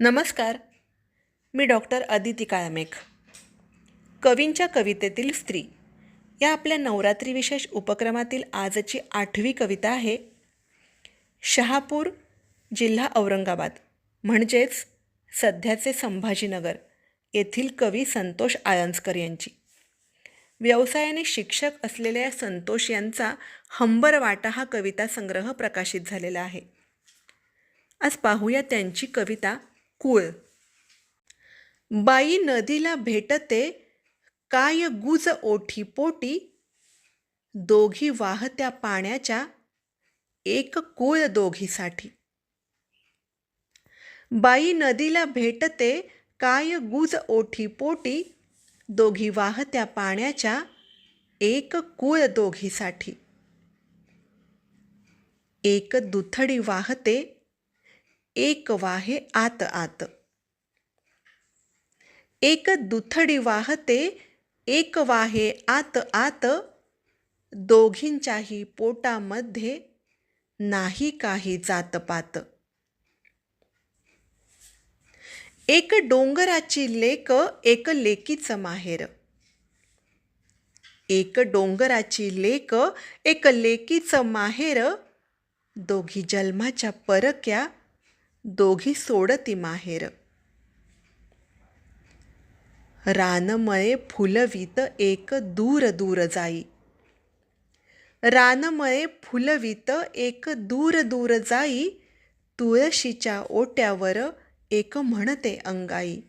नमस्कार. मी डॉक्टर अदिती काळमेघ. कवींच्या कवितेतील स्त्री. या आपल्या नवरात्री विशेष उपक्रमातील आजची आठवी कविता आहे शहापूर जिल्हा औरंगाबाद म्हणजेच सध्याचे संभाजीनगर येथील कवी संतोष आळंजकर यांची. व्यवसायाने शिक्षक असलेल्या संतोष यांचा हंबर वाटा हा कविता संग्रह प्रकाशित झालेला आहे. आज पाहूया त्यांची कविता कुळ. बाई नदीला भेटते काय गुज ओठी पोटी दोघी वाहत्या पाण्याच्या एक कुळ दोघीसाठी. बाई नदीला भेटते काय गुज ओठी पोटी दोघी वाहत्या पाण्याच्या एक कुळ दोघीसाठी. एक दुथडी वाहते एक वाहे आत आत एक दुथडी वाहते एक वाहे आत आत दोघींच्याही पोटामध्ये नाही काही जातपात एक डोंगराची लेक एक लेकीचं माहेर एक डोंगराची लेक एक लेकीचं माहेर दोघी जन्माच्या परक्या दोघी सोडती माहेर. रानमळे फुलवीत एक दूर दूर जाई. रानमळे फुलवीत एक दूर दूर जाई तुळशीच्या ओट्यावर एक म्हणते अंगाई.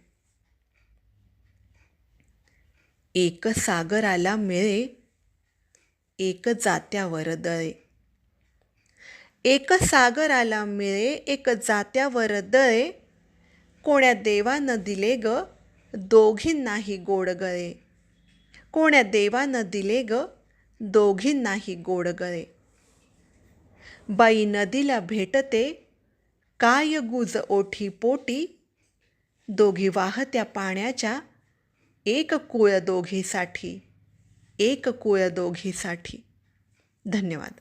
एक सागराला मिळे एक जात्यावर दळे. एक सागराला मिळे एक जात्यावर दळे. कोण्या देवानं दिले ग दोघींनाही गोड गळे. कोण्या देवानं दिले ग दोघींनाही गोड गळे. बाई नदीला भेटते काय गुज ओठी पोटी. दोघी वाहत्या पाण्याच्या एक कुळ दोघीसाठी. एक कुळ दोघीसाठी. धन्यवाद.